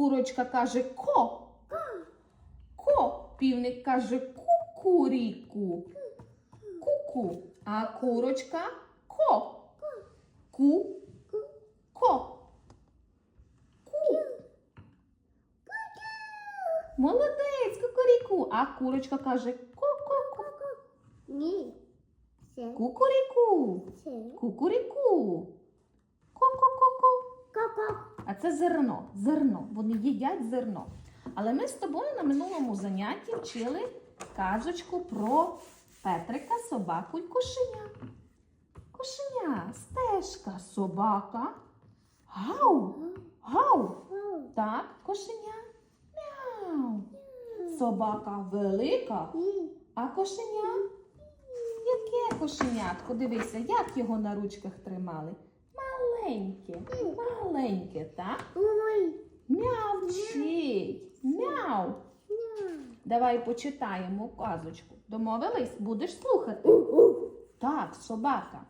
Курочка каже ко. Ко. Півник каже кукуріку. Ку-ку. А курочка ко. Ку. Ко. Ку. Молодець, кукуріку. А курочка каже ко-ко-ко. Ні. Кукуріку. Кукуріку. Ко-ко-ко-ко. Ко-ко. Це зерно. Зерно. Вони їдять зерно. Але ми з тобою на минулому занятті вчили казочку про Петрика, собаку й кошеня. Кошеня, стежка, собака. Гау, гау. Так, кошеня. Мяу. Собака велика, а кошеня. Яке кошенятко? Дивися, як його на ручках тримали. Маленьке, маленьке, так? Ой. Мявчить. Мяу. Давай почитаємо казочку. Домовились? Будеш слухати? Так, собака.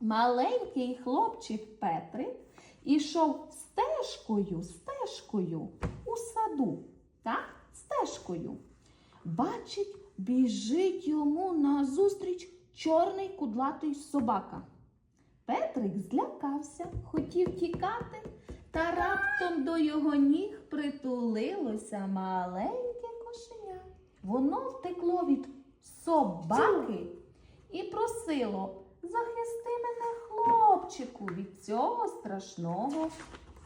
Маленький хлопчик Петрик ішов стежкою, стежкою у саду. Так, стежкою. Бачить, біжить йому назустріч чорний кудлатий собака. Петрик злякався, хотів тікати, та раптом до його ніг притулилося маленьке кошеня. Воно втекло від собаки і просило захисти мене, хлопчику, від цього страшного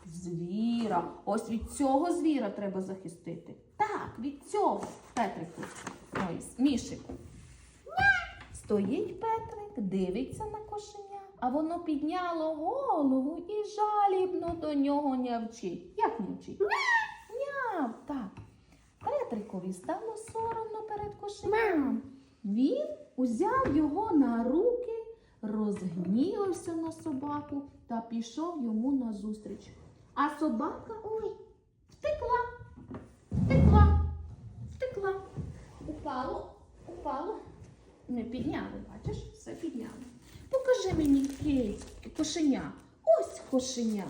звіра. Ось від цього звіра треба захистити. Так, від цього, Петрику. Ой, Мішику. Стоїть Петрик, дивиться на кошеня, а воно підняло голову і жалібно до нього нявчить. Як нявчить? Няв, так. Петрикові стало соромно перед кошеням. Він узяв його на руки, розгнівався на собаку та пішов йому назустріч. А собака ой, втекла, втекла, втекла. Упало, упало. Не підняли, бачиш, мені кейс, кошеня. Ось кошеня.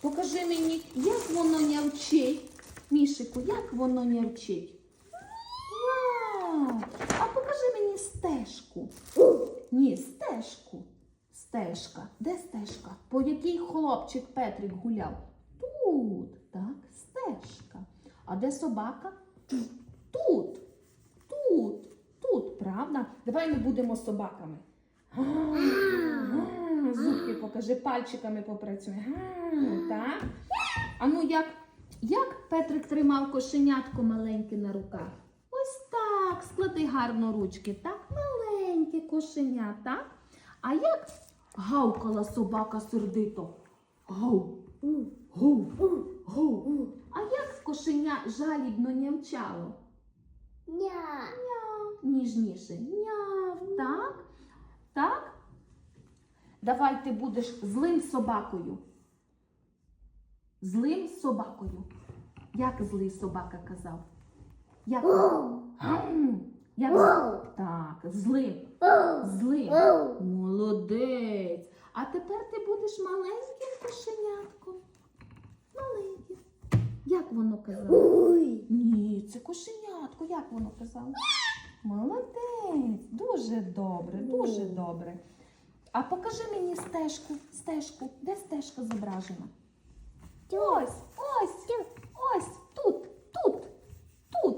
Покажи мені, як воно нявчить. Мішику, як воно нявчить. Вау! А покажи мені стежку. Ні, стежку. Стежка. Де стежка? По якій хлопчик Петрик гуляв? Тут, так, стежка. А де собака? Тут. Тут. Тут, правда? Давай ми будемо собаками. Зубки покажи, пальчиками попрацюй. Га, Так? А ну як, як Петрик тримав кошенятко маленьке на руках? Ось так, склади гарно ручки, так? Маленьке кошеня, так? А як гавкала собака сердито? Гав, гав, гав. А як кошеня жалібно нявчало? Ня. Няв, ніжніше. Няв, так? Так? Давай ти будеш злим собакою. Злим собакою. Як злий собака казав? Як? Як? Так, злим. Злим. Молодець. А тепер ти будеш маленьким кошенятком. Маленьким. Як воно казало? Ні, це кошенятко. Як воно казало? Молодець. Дуже добре, дуже добре. А покажи мені стежку, стежку. Де стежка зображена? Ось, ось, ось, тут, тут, тут,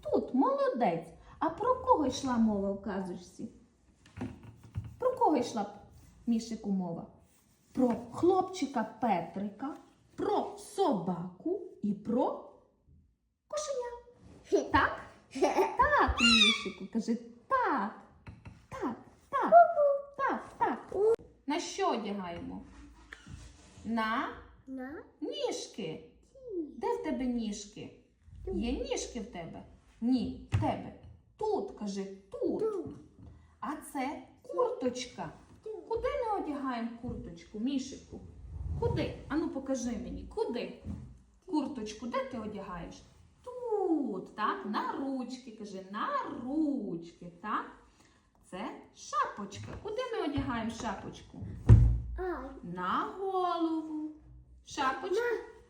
тут. Молодець. А про кого йшла мова в казочці? Про кого йшла Мішику мова? Про хлопчика Петрика, про собаку і про кошеня. Так? Так, Мішику, каже, так, так, так, так, так. На що одягаємо? На На. ніжки. Де в тебе ніжки? Є ніжки в тебе? Ні, в тебе. Тут, кажи, тут. Тут. А це курточка. Куди ми одягаємо курточку, Мішику? Куди? Ану покажи мені, куди? Курточку, де ти одягаєш? Тут, так, на ручки, кажи, на ручки, так? Це шапочка. Куди ми одягаємо шапочку? Ай. На голову. Шапочка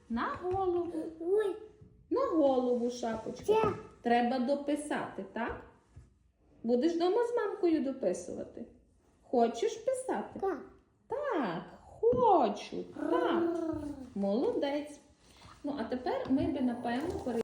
На голову. Ой. На голову шапочка. Це. Треба дописати, так? Будеш вдома з мамкою дописувати? Хочеш писати? Так. Так, хочу. Так. Молодець. Ну, а тепер ми би, напевно, перейшли.